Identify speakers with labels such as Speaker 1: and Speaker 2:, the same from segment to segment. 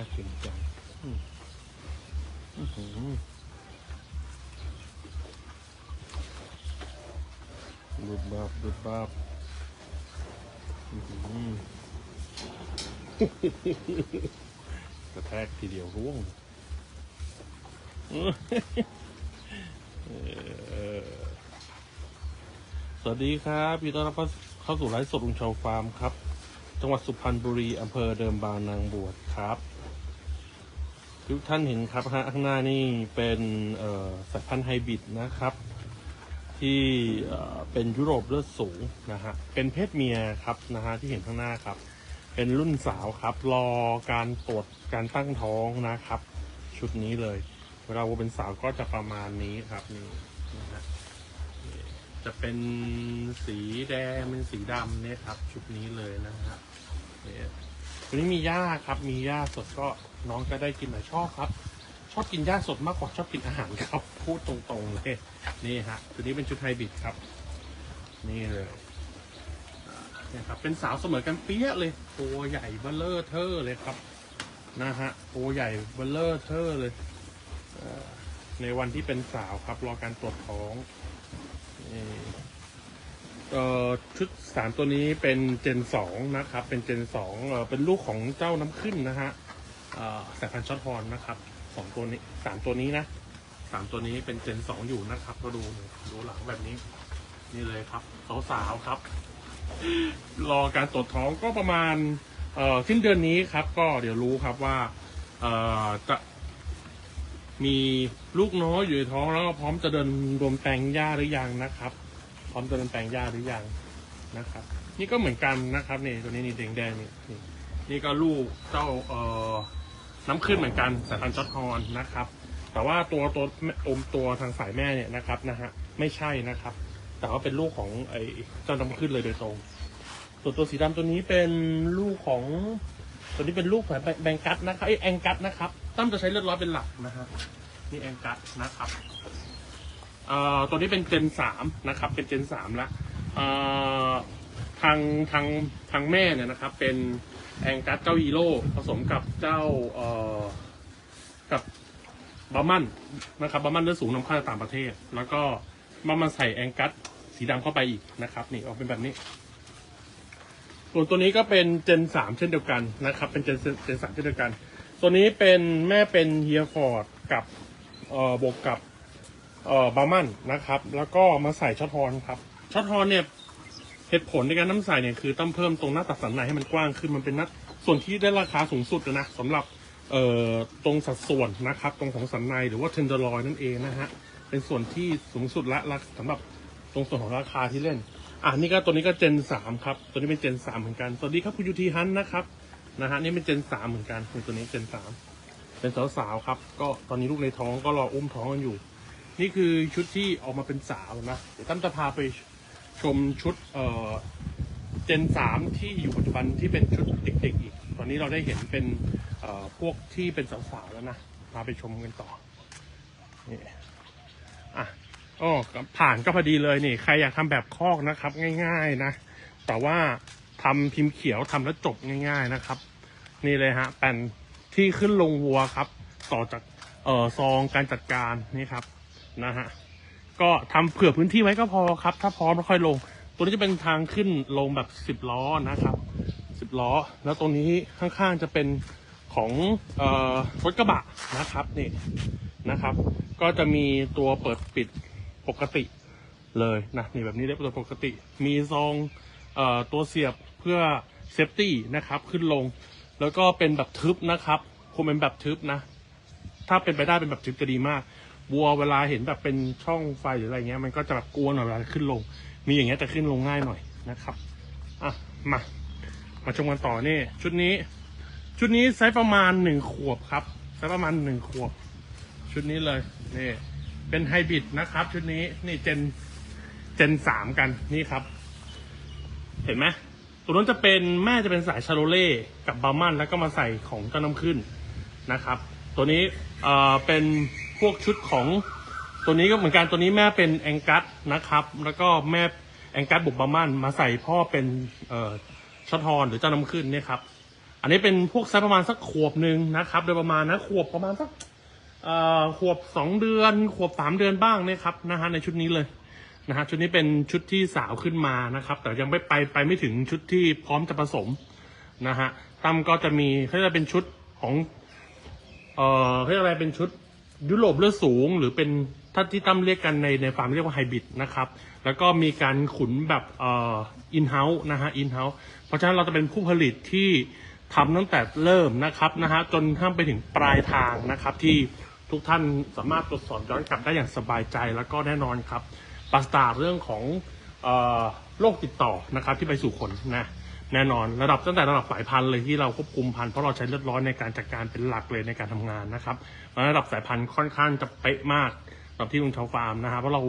Speaker 1: ากจริงจังอือื้อหือบุบบับบุบบับอื้อหือกระแทกทีเดียวร่วงสวัสดีครับพี่ต้อนรับเข้าสู่ไลฟ์สดลุงชาวฟาร์มครับ จังหวัดสุพรรณบุรีอำเภอเดิมบางนางบวชครับ ทุกท่านเห็นครับฮะข้างหน้านี่เป็นสายพันธุ์ไฮบริดนะครับ ที่เป็นยุโรปเลือดสูงนะฮะเป็นเพศเมียครับนะฮะที่เห็นข้างหน้าครับ เป็นรุ่นสาวครับ รอการตรวจการตั้งท้องนะครับ ชุดนี้เลยเวลาวัวเป็นสาวก็จะประมาณนี้ครับนี่นะฮะจะเป็นสีแดงเป็นสีดำเนี่ยครับ ชุดนี้เลยนะฮะเนี่ย วันนี้มีหญ้าครับ มีหญ้าสดก็น้องก็ได้กินหลายชอบครับ ชอบกินหญ้าสดมากกว่าชอบกินอาหารครับ พูดตรงๆเลยนี่ฮะชุดนี้เป็นชุดไฮบริดครับ นี่เลยนี่ครับเป็นสาวเสมอกันเปี้ยเลย ตัวใหญ่เบลเลอร์เทอร์เลยครับนะฮะตัวใหญ่เบลเลอร์เทอร์เลยในวันที่เป็นสาวครับรอการตรวจท้องนี่ เอ่อชุดสามตัวนี้เป็นเจนสองนะครับ เป็นเจนสองเอ่อเป็นลูกของเจ้าน้ำขึ้นนะฮะเอ่อสายพันธุ์ช็อตฮอร์นนะครับสองตัวนี้สามตัวนี้นะสามตัวนี้เป็นเจนสองอยู่นะครับก็ดูดูหลังแบบนี้ นี่เลยครับสาวๆครับ รอการตรวจท้องก็ประมาณเอ่อสิ้นเดือนนี้ครับ ก็เดี๋ยวรู้ครับว่าเอ่อจะมีลูกน้อยอยู่ในท้องแล้วก็พร้อมจะเดินรวมแปลงหญ้าหรือยังนะครับ พร้อมจะเดินแปลงหญ้าหรือยังนะครับ นี่ก็เหมือนกันนะครับนี่ตัวนี้นี่แดงแดงๆนี่นี่นี่ก็ลูกเจ้าเอ่อน้ำขึ้นเหมือนกันสายพันธุ์จอร์จฮอนนะครับ แต่ว่าตัวตัวอมตัวทางสายแม่เนี่ยนะครับนะฮะไม่ใช่นะครับ แต่ว่าเป็นลูกของไอ้เจ้าน้ำขึ้นเลยโดยตรง ส่วนตัวสีดำตัวนี้เป็นลูกของตัวนี้เป็นลูกของแบงกัสนะครับไอแองกัสนะครับตั้มจะใช้เลือดร้อยเป็นหลักนะฮะนี่แองกัสนะครับ ตัวนี้เป็นเจนสามนะครับ เป็นเจนสามละทางทางทางแม่เนี่ยนะครับ เป็นแองกัสเจ้าอีโร่ผสมกับเจ้ากับบามันนะครับบามันเลือดสูงนำเข้าจากต่างประเทศ แล้วก็มามาใส่แองกัสสีดำเข้าไปอีกนะครับ นี่ออกเป็นแบบนี้ ส่วนตัวนี้ก็เป็นเจนสามเช่นเดียวกันนะครับ เป็นเจนเจนสามเช่นเดียวกัน ตัวนี้เป็นแม่เป็นเฮียฟอร์ดกับเอ่อบวกกับ เอ่อบามันนะครับ แล้วก็มาใส่ช็อตฮอนครับช็อตฮอนเนี่ยเหตุผลในการน้ำใส่เนี่ยคือต้องเพิ่มตรงหน้าตัดสันในให้มันกว้างขึ้นมันเป็นนัดส่วนที่ได้ราคาสูงสุดนะสำหรับเอ่อตรงสัดส่วนนะครับ ตรงของสันในหรือว่าเทนเดอร์ลอยนั่นเองนะฮะเป็นส่วนที่สูงสุดละละสำหรับตรงส่วนของราคาที่เล่นอะนี่ก็ตัวนี้ก็เจนสามครับตัวนี้เป็นเจนสามเหมือนกันสวัสดีครับคุณยูทีฮันนะครับนะฮะนี่เป็นเจนสามเหมือนกันตัวนี้เจนสามเป็นสาวๆครับ ก็ตอนนี้ลูกในท้องก็รออุ้มท้องกันอยู่ นี่คือชุดที่ออกมาเป็นสาวนะ เดี๋ยวตั้มจะพาไปชมชุดเอ่อเจนสามที่อยู่ปัจจุบันที่เป็นชุดเด็กๆอีก ตอนนี้เราได้เห็นเป็นเอ่อพวกที่เป็นสาวๆแล้วนะ พาไปชมกันต่อ นี่อะอ๋อผ่านก็พอดีเลยนี่ ใครอยากทำแบบคอกนะครับ ง่าย ๆนะ แต่ว่าทำพิมพ์เขียวทำแล้วจบง่าย ๆนะครับ นี่เลยฮะแผ่นที่ขึ้นลงวัวครับ ต่อจากเอ่อซองการจัดการนี่ครับ นะฮะก็ทำเผื่อพื้นที่ไว้ก็พอครับ ถ้าพร้อมแล้วค่อยลง ตัวนี้จะเป็นทางขึ้นลงแบบสิบล้อนะครับสิบล้อ แล้วตรงนี้ข้างๆจะเป็นของออรถกระบะนะครับนี่นะครับ ก็จะมีตัวเปิดปิดปกติเลยนะนี่แบบนี้ได้ตัวปกติ มีซองออตัวเสียบเพื่อเซฟตี้นะครับขึ้นลง แล้วก็เป็นแบบทึบนะครับคงเป็นแบบทึบนะ ถ้าเป็นไปได้เป็นแบบทึบจะดีมาก วัวเวลาเห็นแบบเป็นช่องไฟหรืออะไรเงี้ยมันก็จะแบบกลัวหน่อยเวลาขึ้นลง มีอย่างเงี้ยจะขึ้นลงง่ายหน่อยนะครับอะมา มาชมกันต่อนี่ชุดนี้ ชุดนี้ไซส์ประมาณหนึ่งขวบครับไซส์ประมาณหนึ่งขวบ ชุดนี้เลยนี่เป็นไฮบริดนะครับ ชุดนี้นี่เจนเจนสามกันนี่ครับ เห็นไหมตัวนั้นจะเป็นแม่จะเป็นสายชาโรเล่กับบาร์มันแล้วก็มาใส่ของเจ้าน้ำขึ้นนะครับ ตัวนี้เอ่อเป็น พวกชุดของตัวนี้ก็เหมือนกันตัวนี้แม่เป็นแองกัสนะครับ แล้วก็แม่แองกัสบุกบามันมาใส่พ่อเป็นเอ่อชอตฮอนหรือเจ้าน้ำขึ้นเนี่ยครับอันนี้เป็นพวกไซส์ประมาณสักขวบหนึ่งนะครับโดยประมาณนะขวบประมาณสักเอ่อขวบสองเดือนขวบสามเดือนบ้างเนะครับนะฮะในชุดนี้เลยนะฮะชุดนี้เป็นชุดที่สาวขึ้นมานะครับ แต่ยังไม่ไปไปไม่ถึงชุดที่พร้อมจะผสมนะฮะตั้มก็จะมีเขาจะเป็นชุดของเอ่อเขาเรียกอะไรเป็นชุด ยุโรปเลือดสูง หรือเป็นถ้าที่ตั้มเรียกกันในในฟาร์มเรียกว่าไฮบริดนะครับ แล้วก็มีการขุนแบบเอ่ออินเฮ้าส์นะฮะอินเฮ้าส์เพราะฉะนั้นเราจะเป็นผู้ผลิตที่ทำตั้งแต่เริ่มนะครับนะฮะจนข้ามไปถึงปลายทางนะครับ ที่ทุกท่านสามารถตรวจสอบย้อนกลับได้อย่างสบายใจแล้วก็แน่นอนครับปราศจากเรื่องของเอ่อโรคติดต่อนะครับที่ไปสู่คนนะ แน่นอน ระดับตั้งแต่ระดับสายพันธุ์เลยที่เราควบคุมพันธุ์เพราะเราใช้เลือดร้อนในการจัดการเป็นหลักเลยในการทำงานนะครับระดับสายพันธุ์ค่อนข้างจะเป๊ะมากสำหรับที่ลุงชาวฟาร์มนะฮะเพราะเรา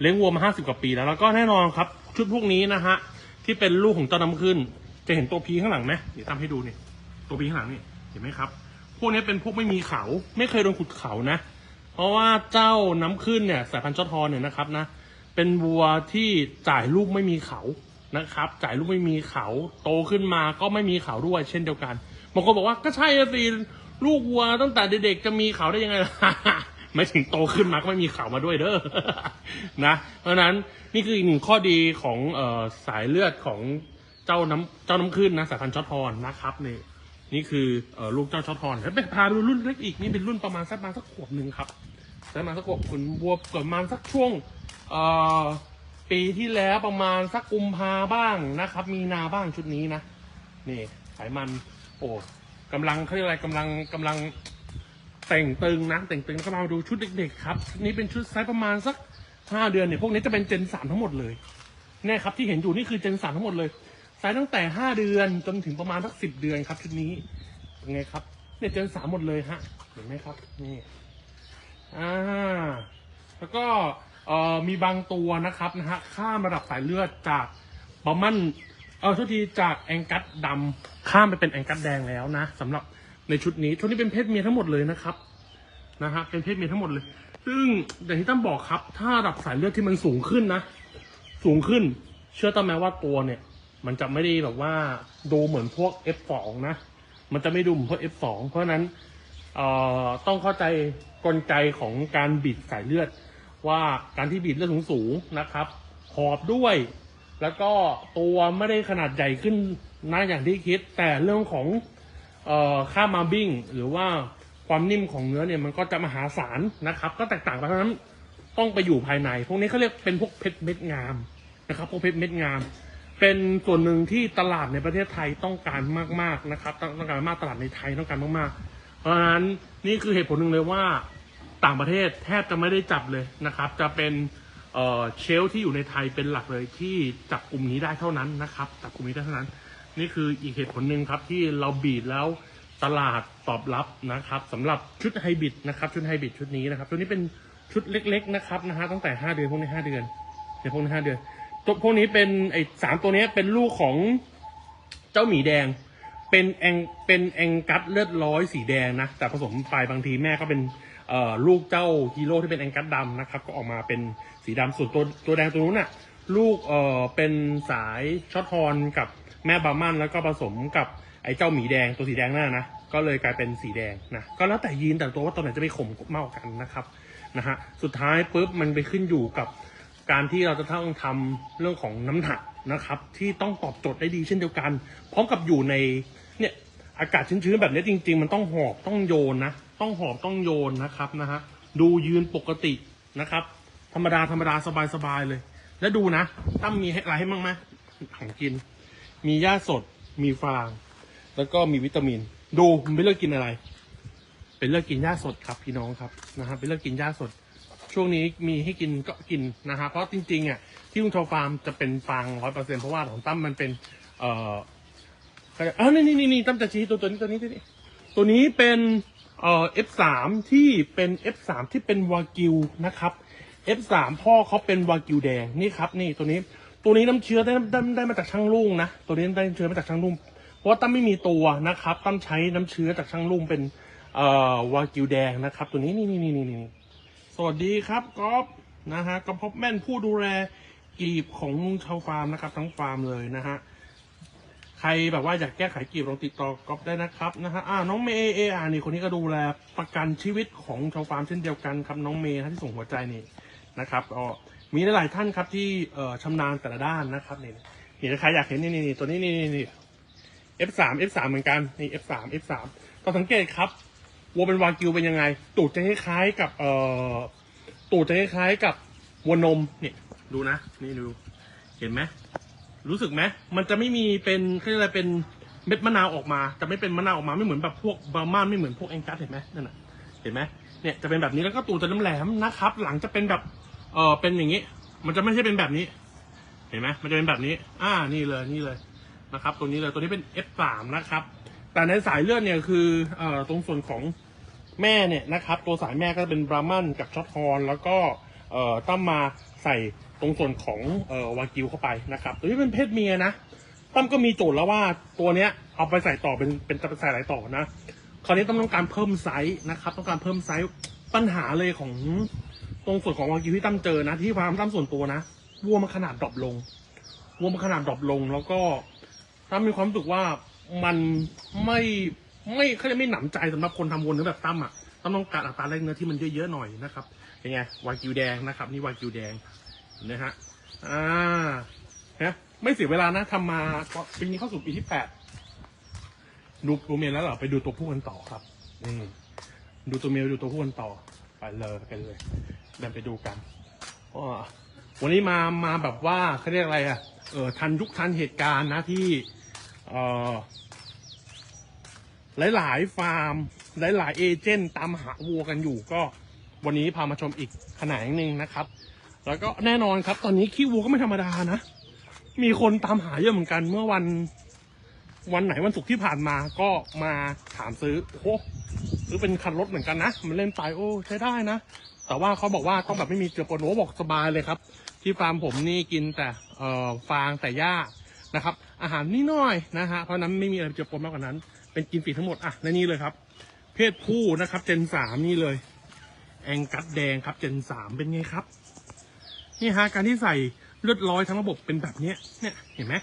Speaker 1: เลี้ยงวัวมา 50 กว่าปีแล้วแล้วก็แน่นอนครับชุดพวกนี้นะฮะที่เป็นลูกของเจ้าน้ำขึ้น จะเห็นตัวพีข้างหลังไหมเดี๋ยวทำให้ดูนี่ตัวพีข้างหลังนี่เห็นไหมครับ พวกนี้เป็นพวกไม่มีเขาไม่เคยโดนขุดเขานะ เพราะว่าเจ้าน้ำขึ้นเนี่ยสายพันธุ์จอทอนเนี่ยนะครับนะเป็นวัวที่จ่ายลูกไม่มีเขา นะครับ จ่ายลูกไม่มีเขาโตขึ้นมาก็ไม่มีเขาด้วยเช่นเดียวกันบางคนบอกว่าก็ใช่สิลูกวัวตั้งแต่เด็กๆจะมีเขาได้ยังไงล่ะไม่ถึงโตขึ้นมาก็ไม่มีเขามาด้วยเด้อนะ เพราะนั้นนี่คืออีกหนึ่งข้อดีของออสายเลือดของเจ้าน้ำเจ้าน้ำขึ้นนะสายพันธุ์จอทอนนะครับนี่นี่คือออลูกเจ้าช็อตทอนแล้วไปพาดูรุ่นเล็กอีกนี่เป็นรุ่นประมาณสักประมาณสักขวบหนึ่งครับประมาณสักขวบขุนวัวเกิดมาสักช่วงเอ่อ ปีที่แล้วประมาณสักกุมภาบ้างนะครับ มีนาบ้างชุดนี้นะนี่ไขมันโอ้กำลังเขาเรียกอะไรกำลังกำลังแต่งตึงนะแต่งตึงก็มาดูชุดเด็กๆครับชุดนี้เป็นชุดไซส์ประมาณสักห้าเดือนเนี่ยพวกนี้จะเป็นเจนสามทั้งหมดเลยเนี่ยครับที่เห็นอยู่นี่คือเจนสามทั้งหมดเลยไซส์ตั้งแต่ห้าเดือนจนถึงประมาณสักสิบเดือนครับ ชุดนี้เป็นไงครับเนี่ยเจนสามหมดเลยฮะเห็นไหมครับนี่อ่าแล้วก็ เอ่อมีบางตัวนะครับนะฮะข้ามระดับสายเลือดจากบอมมันเออทุกทีจากแองกัสดำข้ามไปเป็นแองกัสแดงแล้วนะสำหรับในชุดนี้ชุดนี้เป็นเพศเมียทั้งหมดเลยนะครับนะฮะเป็นเพศเมียทั้งหมดเลย ซึ่งอย่างที่ตั้มบอกครับ ถ้าระดับสายเลือดที่มันสูงขึ้นนะ สูงขึ้น เชื่อตั้มไหมว่าตัวเนี่ย มันจะไม่ได้แบบว่าดูเหมือนพวก F2 นะ มันจะไม่ดูเหมือนพวก F2 เพราะฉะนั้นเอ่อต้องเข้าใจกลไกของการบีดสายเลือด ว่าการที่บีดเลือดสูงๆนะครับหอบด้วย แล้วก็ตัวไม่ได้ขนาดใหญ่ขึ้นนะอย่างที่คิด แต่เรื่องของออค่ามาบิ้งหรือว่าความนิ่มของเนื้อเนี่ยมันก็จะมหาศาลนะครับ ก็แตกต่างกันเพราะฉะนั้นต้องไปอยู่ภายใน พวกนี้เขาเรียกเป็นพวกเพชรเม็ดงามนะครับพวกเพชรเม็ดงาม เป็นส่วนหนึ่งที่ตลาดในประเทศไทยต้องการมากๆนะครับ ต้องต้องการมากตลาดในไทยต้องการมากๆ เพราะฉะนั้นนี่คือเหตุผลหนึ่งเลยว่า ต่างประเทศแทบจะไม่ได้จับเลยนะครับ จะเป็นเชลที่อยู่ในไทยเป็นหลักเลยที่จับกลุ่มนี้ได้เท่านั้นนะครับจับกลุ่มนี้ได้เท่านั้น นี่คืออีกเหตุผลหนึ่งครับที่เราบีดแล้วตลาดตอบรับนะครับสำหรับชุดไฮบริดนะครับชุดไฮบริดชุดนี้นะครับตัวนี้เป็นชุดเล็ก ๆ นะครับนะฮะตั้งแต่ห้าเดือนพวกนี้ห้าเดือนเดี๋ยวพวกนี้ห้าเดือนตัวพวกนี้เป็นไอ้สามตัวนี้เป็นลูกของเจ้าหมีแดง เป็นแองเป็นแองกัสเลือดร้อยสีแดงนะแต่ผสมไปบางทีแม่ก็เป็น ลูกเจ้าฮีโร่ที่เป็นแองกัสดำนะครับก็ออกมาเป็นสีดำส่วนตัวตัวแดงตัวนู้นน่ะลูกเอ่อเป็นสายช็อตฮอนกับแม่บาร์มันแล้วก็ผสมกับไอ้เจ้าหมีแดงตัวสีแดงนั่นนะนะก็เลยกลายเป็นสีแดงนะก็แล้วแต่ยีนแต่ตัวว่าตัวไหนจะไปข่มมากกว่ากันนะครับนะฮะสุดท้ายปุ๊บมันไปขึ้นอยู่กับการที่เราจะต้องทำเรื่องของน้ำหนักนะครับที่ต้องตอบโจทย์ได้ดีเช่นเดียวกันพร้อมกับอยู่ในเนี่ยอากาศชื้นๆแบบนี้จริง ๆ มันต้องหอบต้องโยนนะ ต้องหอบต้องโยนนะครับนะฮะดูยืนปกตินะครับ ธรรมดาธรรมดาสบายๆเลย แล้วดูนะตั้มมีอะไรให้มั่งไหมของกิน มีหญ้าสดมีฟาง แล้วก็มีวิตามิน ดูมันไม่เลือกกินอะไร เป็นเลือกกินหญ้าสดครับพี่น้องครับนะฮะเป็นเลือกกินหญ้าสด ช่วงนี้มีให้กินก็กินนะฮะเพราะจริงๆอะที่ลุงโชว์ฟาร์มจะเป็นฟางร้อยเปอร์เซ็นเพราะว่าของตั้มมันเป็น เอ่อก็จะเอ้านี่นี่นี่นี่ตั้มจะชี้ตัวตัวนี้ตัวนี้ตัวนี้ ตัวนี้เป็น เอ่อ F3 ที่เป็น F3 ที่เป็นวากิวนะครับ F3 พ่อเขาเป็นวากิวแดงนี่ครับนี่ตัวนี้ตัวนี้น้ำเชื้อได้ได้ได้มาจากช่างลุงนะตัวนี้ได้น้ำเชื้อมาจากช่างลุงเพราะว่าตั้มไม่มีตัวนะครับตั้มใช้น้ำเชื้อจากช่างลุงเป็นเอ่อวากิวแดงนะครับ ตัวนี้นี่นี่นี่นี่นี่สวัสดีครับก๊อฟนะฮะกระพบแม่นผู้ดูแลกีบของลุงชาวฟาร์มนะครับ ทั้งฟาร์มเลยนะฮะ ใครแบบว่าอยากแก้ไขกีบลองติดต่อก๊อฟได้นะครับนะฮะอ่าน้องเมย์เออานี่คนนี้ก็ดูแลประกันชีวิตของชาวฟาร์มเช่นเดียวกันครับน้องเมย์ที่ส่งหัวใจนี่นะครับก็มีหลายๆท่านครับที่เอ่อชำนาญแต่ละด้านนะครับนี่นี่ถ้าใครอยากเห็นนี่นี่นี่ตัวนี้นี่นี่นี่ F3 F3 เหมือนกันนี่ F3 F3 ต้องสังเกตครับวัวเป็นวากิวเป็นยังไง ตูดจะคล้ายๆกับเอ่อตูดจะคล้ายๆกับวัวนมเนี่ยดูนะ นี่ดู เห็นไหม รู้สึกไหมมันจะไม่มีเป็นเขาเรียกอะไรเป็นเม็ดมะนาวออกมาจะไม่เป็นมะนาวออกมาไม่เหมือนแบบพวกบาร์มานไม่เหมือนพวกแองกัสเห็นไหมนั่นน่ะเห็นไหมเนี่ยจะเป็นแบบนี้แล้วก็ตูดจะแหลมๆนะครับ หลังจะเป็นแบบเออเป็นอย่างนี้ มันจะไม่ใช่เป็นแบบนี้ เห็นไหมมันจะเป็นแบบนี้ อ่านี่เลยนี่เลยนะครับ ตัวนี้เลยตัวนี้เป็น F3 นะครับ แต่ในสายเลือดเนี่ยคือเอ่อตรงส่วนของแม่เนี่ยนะครับ ตัวสายแม่ก็จะเป็นบราหมันกับช็อตฮอนแล้วก็เอ่อตั้มมาใส่ ตรงส่วนของเอ่อวากิวเข้าไปนะครับ ตัวนี้เป็นเพศเมียนะตั้มก็มีโจทย์แล้วว่าตัวเนี้ยเอาไปใส่ต่อเป็นเป็นใส่อะไรต่อนะคราวนี้ต้องต้องการเพิ่มไซส์นะครับ ต้องการเพิ่มไซส์ปัญหาเลยของตรงส่วนของวากิวที่ตั้มเจอนะที่ความตั้มส่วนตัวนะวัวมันขนาดดรอปลงวัวมันขนาดดรอปลง แล้วก็ตั้มมีความรู้สึกว่ามันไม่ไม่เขาจะไม่หนำใจสำหรับคนทำวนเนื้อแบบตั้มอะตั้มต้องการอัตราแรกเนื้อที่มันเยอะๆหน่อยนะครับเป็นไงวากิวแดงนะครับ นี่วากิวแดง นะฮะอ่านะไม่เสียเวลานะทำมาปีนี้เข้าสู่ปีที่แปดดูตัวเมียแล้วเหรอไปดูตัวผู้กันต่อครับนี่ดูตัวเมียไปดูตัวผู้กันต่อ ไปเลยไปเลยเดินไปดูกันอ้อวันนี้มามาแบบว่าเขาเรียกอะไรอะเออทันยุคทันเหตุการณ์นะที่เออหลาย ๆ ฟาร์ม หลาย ๆ เอเจนต์ตามหาวัวกันอยู่ก็วันนี้พามาชมอีกขนาดหนึ่งนะครับ แล้วก็แน่นอนครับ ตอนนี้ขี้วัวก็ไม่ธรรมดานะ มีคนตามหาเยอะเหมือนกัน เมื่อวัน วันไหนวันศุกร์ที่ผ่านมาก็มาถามซื้อโอ้โหซื้อเป็นคันรถเหมือนกันนะ มันเล่นไปโอ้ใช้ได้นะ แต่ว่าเขาบอกว่าต้องแบบไม่มีเจือปนโอ้บอกสบายเลยครับ ที่ฟาร์มผมนี่กินแต่เอ่อฟางแต่หญ้านะครับ อาหารนี่น้อยนะฮะเพราะฉะนั้นไม่มีอะไรเจือปนมากกว่านั้น เป็นกินฝีทั้งหมดอะและนี่เลยครับ เพศผู้นะครับ เจนสามนี่เลย แองกัดแดงครับ เจนสามเป็นไงครับ นี่ฮะการที่ใส่เลือดร้อยทั้งระบบเป็นแบบเนี้ยเนี่ยเห็นไหม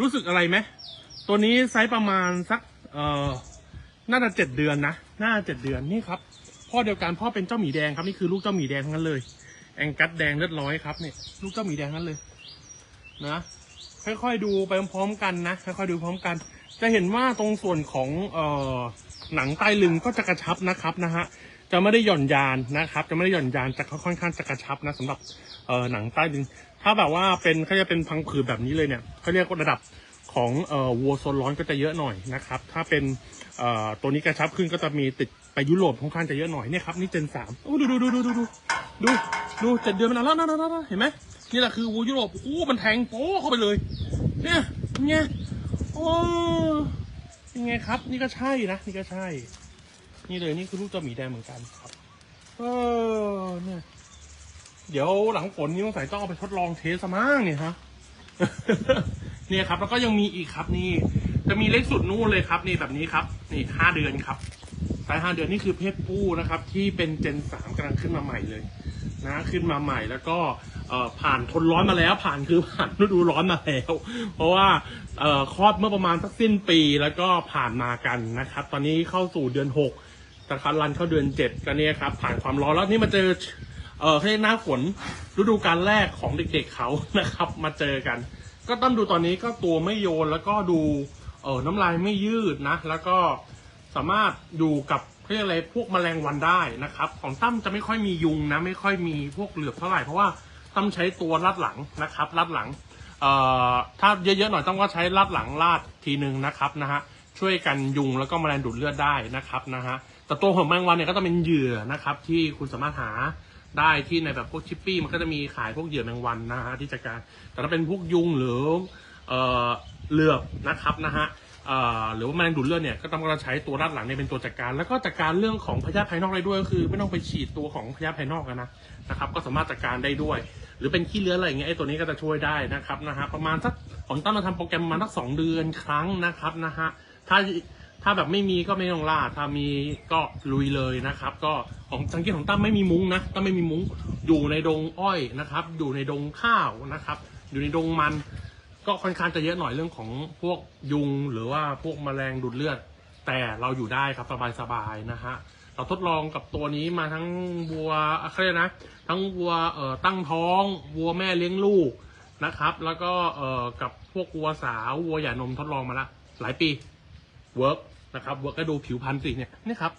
Speaker 1: รู้สึกอะไรไหมตัวนี้ไซส์ประมาณสักเอ่อน่าจะเจ็ดเดือนนะน่าจะเจ็ดเดือนนี่ครับพ่อเดียวกันพ่อเป็นเจ้าหมีแดงครับนี่คือลูกเจ้าหมีแดงทั้งนั้นเลย แองกัดแดงเลือดร้อยครับเนี่ยลูกเจ้าหมีแดงนั้นเลยนะค่อยๆดูไปพร้อมๆกันนะค่อยๆดูพร้อมกัน จะเห็นว่าตรงส่วนของเอ่อหนังใต้ลึงก็จะกระชับนะครับนะฮะจะไม่ได้หย่อนยานนะครับ จะไม่ได้หย่อนยานจะค่อนข้างจะกระชับนะสำหรับ เอ่อหนังใต้ลึงถ้าแบบว่าเป็นเขาจะเป็นพังผืดแบบนี้เลยเนี่ยเขาเรียกว่าระดับของเอ่อวัวโซนร้อนก็จะเยอะหน่อยนะครับ ถ้าเป็นเอ่อตัวนี้กระชับขึ้นก็จะมีติดไปยุโรปค่อนข้างจะเยอะหน่อยเนี่ยครับนี่เจนสามโอ้ดูดูดูดูดูดูดูดูเจ็ดเดือนมันแล้วนะนะนะเห็นไหมนี่แหละคือวัวยุโรปโอ้มันแทงโป้เข้าไปเลย เนี่ยเป็นไงโอ้ยังไงครับ นี่ก็ใช่นะนี่ก็ใช่ นี่เลยนี่คือลูกเจ้าหมีแดงเหมือนกันครับ เออเนี่ย เดี๋ยวหลังฝนนี่ต้องใส่ต้องเอาไปทดลองเทสซะมั้งเนี่ยฮะเนี่ยครับ แล้วก็ยังมีอีกครับนี่ จะมีเล็กสุดนู่นเลยครับนี่แบบนี้ครับ นี่ห้าเดือนครับสายห้าเดือนนี่คือเพศผู้นะครับ ที่เป็นเจนสามกำลังขึ้นมาใหม่เลยนะขึ้นมาใหม่แล้วก็เอ่อผ่านทนร้อนมาแล้ว ผ่านคือผ่านฤดูร้อนมาแล้ว เพราะว่าเอ่อคลอดเมื่อประมาณสักสิ้นปีแล้วก็ผ่านมากันนะครับ ตอนนี้เข้าสู่เดือนหกแต่คันรันเข้าเดือนเจ็ดก็เนี่ยครับ ผ่านความร้อนแล้วนี่มาเจอ เออให้หน้าฝนฤดูการแรกของเด็กๆเขานะครับ มาเจอกัน ก็ต้องดูตอนนี้ก็ตัวไม่โยนแล้วก็ดูเออน้ำลายไม่ยืดนะ แล้วก็สามารถอยู่กับเรียกอะไรพวกแมลงวันได้นะครับ ของตั้มจะไม่ค่อยมียุงนะ ไม่ค่อยมีพวกเหลือบเท่าไหร่เพราะว่าตั้มใช้ตัวลัดหลังนะครับลัดหลังเอ่อถ้าเยอะๆหน่อยต้องก็ใช้ลัดหลังลาดทีนึงนะครับนะฮะช่วยกันยุงแล้วก็แมลงดูดเลือดได้นะครับนะฮะแต่ตัวของแมลงวันเนี่ยก็ต้องเป็นเหยื่อนะครับที่คุณสามารถหา ได้ที่ในแบบพวกชิปปี้มันก็จะมีขายพวกเหยื่อแมงวันนะฮะที่จัดการ แต่ถ้าเป็นพวกยุงหรือเอ่อเหลือบนะครับนะฮะเอ่อหรือว่าแมลงดูดเลือดเนี่ยก็ต้องการใช้ตัวด้านหลังเนี่ยเป็นตัวจัดการ แล้วก็จัดการเรื่องของพยาธิภายนอกได้ด้วยก็คือไม่ต้องไปฉีดตัวของพยาธิภายนอกนะนะครับ ก็สามารถจัดการได้ด้วย หรือเป็นขี้เลื้อนอะไรเงี้ยไอ้ตัวนี้ก็จะช่วยได้นะครับนะฮะประมาณสักของตั้งมาทำโปรแกรมมาสักสองเดือนครั้งนะครับนะฮะถ้า ถ้าแบบไม่มีก็ไม่ต้องล่า ถ้ามีก็ลุยเลยนะครับ ก็ของสังเกตของตั้มไม่มีมุ้งนะตั้มไม่มีมุ้งอยู่ในดงอ้อยนะครับ อยู่ในดงข้าวนะครับ อยู่ในดงมัน ก็ค่อนข้างจะเยอะหน่อยเรื่องของพวกยุงหรือว่าพวกแมลงดูดเลือด แต่เราอยู่ได้ครับสบายๆนะฮะเราทดลองกับตัวนี้มาทั้งวัวเขาเรียกนะ ทั้งวัวเอ่อตั้งท้อง วัวแม่เลี้ยงลูกนะครับ แล้วก็เอ่อกับพวกวัวสาววัวหย่านมทดลองมาละหลายปีเวิร์ก นะครับเวิร์กก็ดูผิวพันธุ์สิเนี่ยนี่ครับ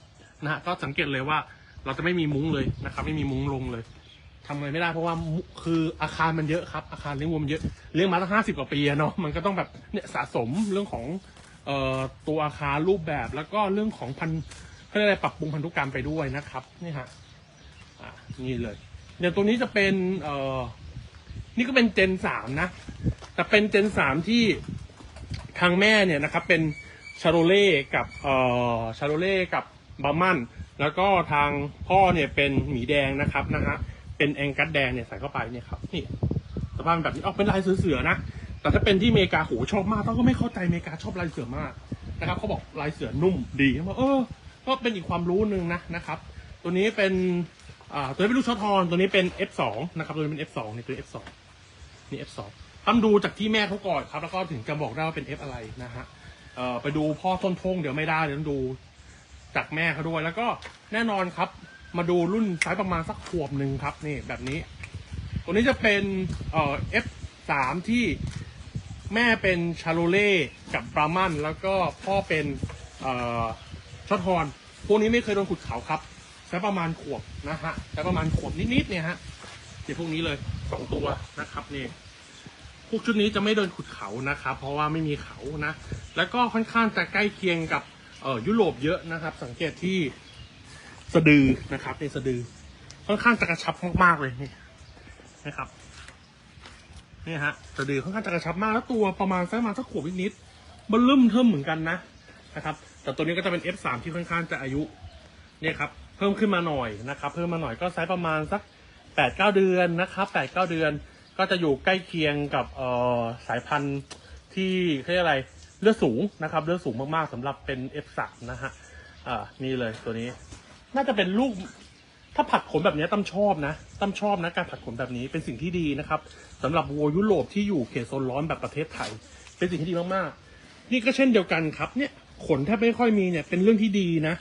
Speaker 1: นะฮะก็สังเกตเลยว่าเราจะไม่มีมุ้งเลยนะครับ ไม่มีมุ้งลงเลยทำอะไรไม่ได้เพราะว่าคืออาคารมันเยอะครับอาคารเลี้ยงวัวมันเยอะเลี้ยงมาตั้งห้าสิบกว่าปีเนาะมันก็ต้องแบบเนี่ยสะสมเรื่องของเอ่อตัวอาคารรูปแบบแล้วก็เรื่องของพันธุ์เขาเรียกอะไรปรับปรุงพันธุกรรมไปด้วยนะครับนี่ฮะอะนี่เลยเดี๋ยวตัวนี้จะเป็นเอ่อนี่ก็เป็นเจนสามนะ แต่เป็นเจนสามที่ทางแม่เนี่ยนะครับ เป็น ชาโรเล่กับเอ่อชาโรเล่กับบามันแล้วก็ทางพ่อเนี่ยเป็นหมีแดงนะครับนะฮะเป็นแองกัสแดงเนี่ยใส่เข้าไปเนี่ยครับนี่สภาพเป็นแบบนี้ออกเป็นลายเสือๆนะแต่ถ้าเป็นที่อเมริกาโหชอบมากต้องก็ไม่เข้าใจอเมริกาชอบลายเสือมากนะครับเขาบอกลายเสือนุ่มดีว่าเออก็เป็นอีกความรู้หนึ่งนะนะครับ ตัวนี้เป็นอ่าตัวนี้เป็นลูกชอตอนตัวนี้เป็น F2 นะครับตัวนี้เป็น F2 นี่ตัว F2 นี่ F2 ทำดูจากที่แม่เขาก่อนครับ แล้วก็ถึงจะบอกได้ว่าเป็น F อะไรนะฮะ ออไปดูพ่อต้นทงเดี๋ยวไม่ได้เดี๋ยวต้องดูจากแม่เขาด้วย แล้วก็แน่นอนครับ มาดูรุ่นไซส์ประมาณสักขวบหนึ่งครับ นี่แบบนี้ ตัวนี้จะเป็นเอ่อ F3 ที่แม่เป็นชาโลเล่กับบรามันแล้วก็พ่อเป็นเอ่อช็อตฮอนพวกนี้ไม่เคยโดนขุดเขาครับใช้ประมาณขวบนะฮะใช้ประมาณขวบนิดๆเนี่ยฮะเดี๋ยวพวกนี้เลยสองตัวนะครับนี่ พวกชุดนี้จะไม่โดนขุดเขานะครับ เพราะว่าไม่มีเขานะ แล้วก็ค่อนข้างจะใกล้เคียงกับเออยุโรปเยอะนะครับ สังเกตที่สะดือนะครับในสะดือ ค่อนข้างจะกระชับมากๆเลยนี่นะครับนี่ฮะสะดือค่อนข้างจะกระชับมากแล้วตัวประมาณสักประมาณสักขวบนิดๆมันเริ่มเทิมเหมือนกันนะนะครับ แต่ตัวนี้ก็จะเป็น F3 ที่ค่อนข้างจะอายุเนี่ยครับเพิ่มขึ้นมาหน่อยนะครับ เพิ่มมาหน่อยก็ไซส์ประมาณสักแปดเก้าเดือนนะครับแปดเก้าเดือน ก็จะอยู่ใกล้เคียงกับเอ่อสายพันธุ์ที่เขาเรียกอะไรเลือดสูงนะครับเลือดสูงมากๆสำหรับเป็น F3 นะฮะอ่านี่เลยตัวนี้ น่าจะเป็นลูก ถ้าผัดขนแบบนี้ตั้มชอบนะตั้มชอบนะการผัดขนแบบนี้เป็นสิ่งที่ดีนะครับสำหรับวัวยุโรปที่อยู่เขตโซนร้อนแบบประเทศไทย เป็นสิ่งที่ดีมากๆ นี่ก็เช่นเดียวกันครับเนี่ยขนแทบไม่ค่อยมีเนี่ยเป็นเรื่องที่ดีนะ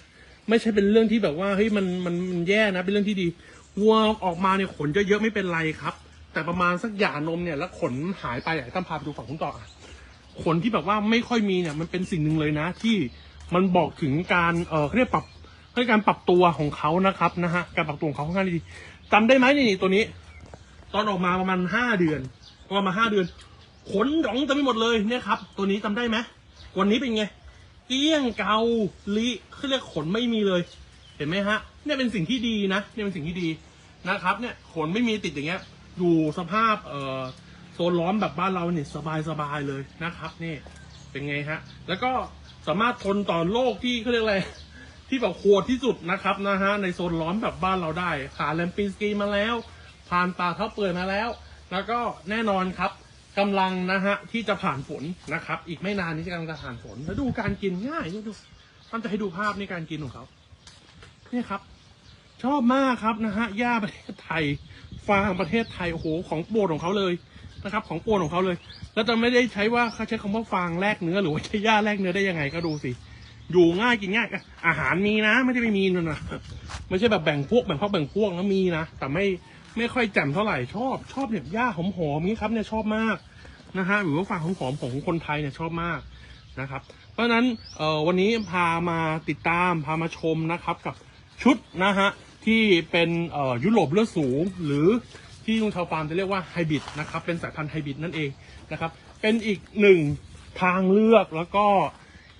Speaker 1: ไม่ใช่เป็นเรื่องที่แบบว่าเฮ้ยมันมันมันแย่นะ เป็นเรื่องที่ดีวัวออกมาเนี่ยขนเยอะๆไม่เป็นไรครับ แต่ประมาณสักหย่านมเนี่ยแล้วขนหายไปอะตั้มพาไปดูฝั่งคุณต่ออะขนที่แบบว่าไม่ค่อยมีเนี่ยมันเป็นสิ่งหนึ่งเลยนะ ที่มันบอกถึงการเออเรียกปรับเรียกการปรับตัวของเขานะครับนะฮะการปรับตัวของเขาค่อนข้างดีจำได้ไหมนี่ตัวนี้ ตอนออกมาประมาณห้าเดือนประมาณห้าเดือน ขนหยองเต็มไปหมดเลยเนี่ยครับ ตัวนี้จำได้ไหมวันนี้เป็นไงเกี้ยงเกาลิเขาเรียกขนไม่มีเลย เห็นไหมฮะเนี่ยเป็นสิ่งที่ดีนะเนี่ยเป็นสิ่งที่ดีนะครับ เนี่ยขนไม่มีติดอย่างเงี้ย อยู่สภาพเอ่อโซนร้อนแบบบ้านเราเนี่ยสบายสบายๆเลยนะครับนี่เป็นไงฮะ แล้วก็สามารถทนต่อโรคที่เขาเรียกอะไรที่แบบโหดที่สุดนะครับนะฮะในโซนร้อนแบบบ้านเราได้ ผ่านแลมปีนสกีมาแล้ว ผ่านป่าเท้าเปื่อยมาแล้ว แล้วก็แน่นอนครับกำลังนะฮะที่จะผ่านฝนนะครับ อีกไม่นานนี้กำลังจะผ่านฝนแล้วดูการกินง่ายดูมันจะให้ดูภาพในการกินของเขาเนี่ยครับ ชอบมากครับนะฮะหญ้าประเทศไทยฟางประเทศไทยโอ้โหของโปรดของเขาเลยนะครับ ของโปรดของเขาเลย แล้วจะไม่ได้ใช้ว่าเขาใช้คำว่าฟางแลกเนื้อหรือว่าใช้หญ้าแลกเนื้อได้ยังไงก็ดูสิอยู่ง่ายกินง่ายอาหารมีนะ ไม่ได้ไม่มีนั่นะไม่ใช่แบบแบ่งพวกแบ่งพวกแบ่งพวกนะมีนะแต่ไม่ไม่ค่อยแจ่มเท่าไหร่ชอบชอบเนี่ยหญ้าหอมๆนี้ครับเนี่ยชอบมากนะฮะหรือว่าฟางหอมๆของคนไทยเนี่ยชอบมากนะครับ เพราะฉะนั้นวันนี้พามาติดตามพามาชมนะครับกับชุดนะฮะ ที่เป็นยุโรปเลือดสูง หรือที่ลุงชาวฟาร์มจะเรียกว่าไฮบริดนะครับเป็นสายพันธุ์ไฮบริดนั่นเองนะครับเป็นอีกหนึ่งทางเลือกแล้วก็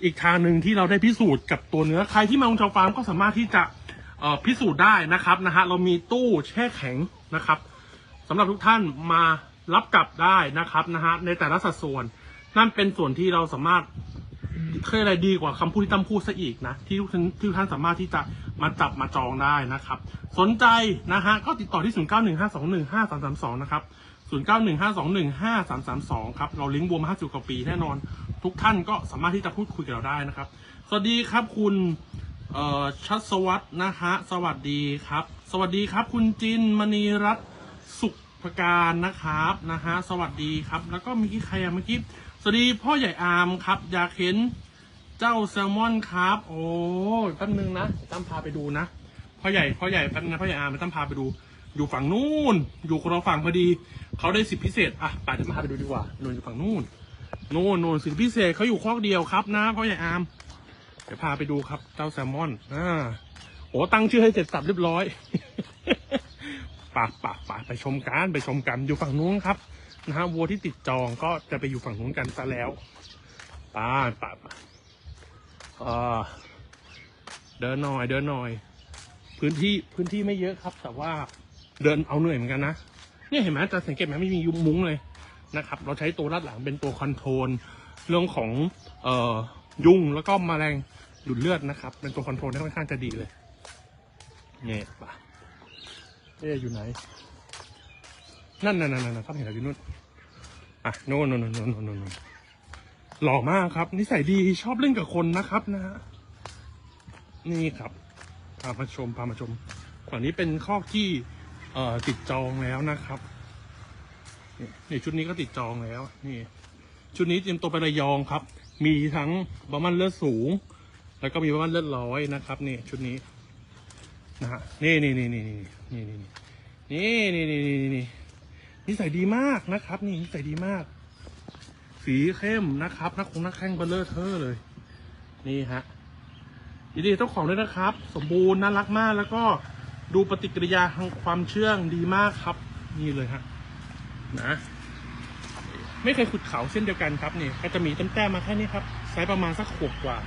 Speaker 1: อีกทางหนึ่งที่เราได้พิสูจน์กับตัวเนื้อใครที่มาองชาวฟาร์มก็สามารถที่จะพิสูจน์ได้นะครับนะฮะเรามีตู้แช่แข็งนะครับสำหรับทุกท่านมารับกลับได้นะครับนะฮะในแต่ละสัดส่วน นั่นเป็นส่วนที่เราสามารถเคยอะไรดีกว่าคำพูดที่ตั้มพูดซะอีกนะที่ทุกท่านที่ทุกท่านสามารถที่จะ มาจับมาจองได้นะครับ สนใจนะฮะก็ติดต่อที่ 0915215332 นะครับ 0915215332 ครับ เราลิงก์บัวมา50กว่าปีแน่นอน ทุกท่านก็สามารถที่จะพูดคุยกับเราได้นะครับ สวัสดีครับคุณเอ่อชัศวัตรนะฮะสวัสดีครับ สวัสดีครับ คุณจินมณีรัตน์สุขประการนะครับนะฮะสวัสดีครับ แล้วก็เมื่อกี้ใครอะเมื่อกี้สวัสดีพ่อใหญ่อามครับอยากเห็น เจ้าแซลมอนครับ โอ้ยแป๊บนึงนะตั้มพาไปดูนะพ่อใหญ่พ่อใหญ่แป๊บนึงนะพ่อใหญ่อามตั้มพาไปดู อยู่ฝั่งนู้นอยู่คนละฝั่งพอดี เขาได้สิทธิพิเศษอะไปเดี๋ยวมาพาไปดูดีกว่านู่นอยู่ฝั่งนู้นนู่นนู่นสิทธิพิเศษเขาอยู่คอกเดียวครับนะพ่อใหญ่อามเดี๋ยวพาไปดูครับเจ้าแซลมอนอ่าโอ้ตั้งชื่อให้เสร็จสับเรียบร้อยปากปากปาไปชมกันไปชมกันอยู่ฝั่งนู้นครับนะฮะวัวที่ติดจองก็จะไปอยู่ฝั่งนู้นกันซะแล้วป้าป่าป่า อ่าเดินหน่อย เดินหน่อย พื้นที่พื้นที่ไม่เยอะครับ แต่ว่าเดินเอาเหนื่อยเหมือนกันนะเนี่ยเห็นไหมจะสังเกตไหมไม่มียุ้งมุ้งเลยนะครับ เราใช้ตัวลัดหลังเป็นตัวคอนโทรลเรื่องของเอ่อยุงแล้วก็แมลงดูดเลือดนะครับ เป็นตัวคอนโทรลที่ค่อนข้างจะดีเลยเนี่ยปะเอ๊อยู่ไหน นั่นนั่นนั่นนั่นครับเห็นเราอยู่นู่นอะน่นโน่นโน่นโน่นโน่นโน่น หล่อมากครับ นิสัยดีชอบเล่นกับคนนะครับนะฮะนี่ครับพามาชมพามาชมฝั่งนี้เป็นคอที่เอ่อติดจองแล้วนะครับนี่นี่ชุดนี้ก็ติดจองแล้ว นี่ ชุดนี้เตรียมตัวไประยองครับ มีทั้งบะมันเลือดสูง แล้วก็มีบะมันเลือดร้อยนะครับ นี่ชุดนี้นะฮะนี่นี่นี่นี่นี่นี่นี่นี่นี่นี่นี่นี่นิสัยดีมากนะครับ นี่นิสัยดีมาก สีเข้มนะครับนักคงนักแข่งเบลเลอร์เทอร์เลย นี่ฮะยินดีเจ้าของด้วยนะครับ สมบูรณ์น่ารักมากแล้วก็ดูปฏิกิริยาทางความเชื่องดีมากครับ นี่เลยฮะนะ ไม่เคยขุดเขาเส้นเดียวกันครับนี่ก็จะมีต้นแต้มมาแค่นี้ครับไซส์ประมาณสักขวบกว่า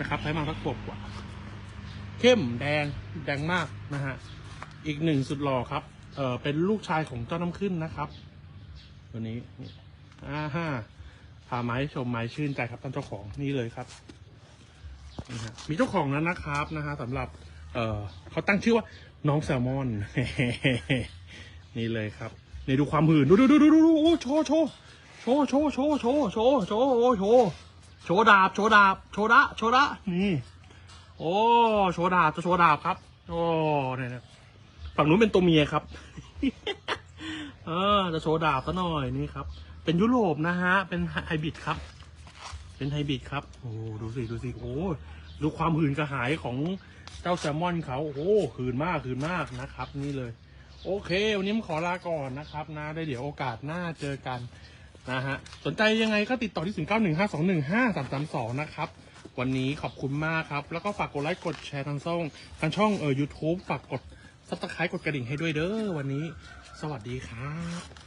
Speaker 1: นะครับไซส์ประมาณสักขวบกว่า เข้มแดงแดงมากนะฮะอีกหนึ่งสุดหล่อครับเออเป็นลูกชายของเจ้าน้ำขึ้นนะครับ ตัวนี้ อ่าฮะพาไม้ชมไม้ชื่นใจครับท่านเจ้าของนี่เลยครับนะฮะมีเจ้าของนั้นนะครับนะฮะสำหรับ เออเขาตั้งชื่อว่าน้องแซลมอน นี่เลยครับนี่ดูความหื่นดูดูดูดูดูดูโอ้โชว์โชว์โชว์โชว์โชว์โชว์โชว์โชว์โอ้โชว์โชว์ดาบโชว์ดาบโชว์ดะโชว์ดะนี่โอ้โชว์ดาบจะโชว์ดาบครับ โอ้เนี่ยฝั่งนู้นเป็นตัวเมียครับ เออจะโชว์ดาบซะหน่อยนี่ครับ เป็นยุโรปนะฮะ เป็นไฮบริดครับ เป็นไฮบริดครับ โอ้ ดูสิ ดูสิ โอ้ ดูความหืนกระหายของเจ้าแซลมอนเขาโอ้หืนมากหืนมากนะครับ นี่เลย โอเค วันนี้ผมขอลาก่อนนะครับนะ ได้เดี๋ยวโอกาสหน้าเจอกันนะฮะ สนใจยังไงก็ติดต่อที่ 0 9 1 5 2 1 5 3 3 2 นะครับ วันนี้ขอบคุณมากครับ แล้วก็ฝากกดไลค์ กดแชร์ทางช่องทางช่องเอ่อ YouTube ฝากกดซับสไครต์กดกระดิ่งให้ด้วยเด้อ วันนี้ สวัสดีครับ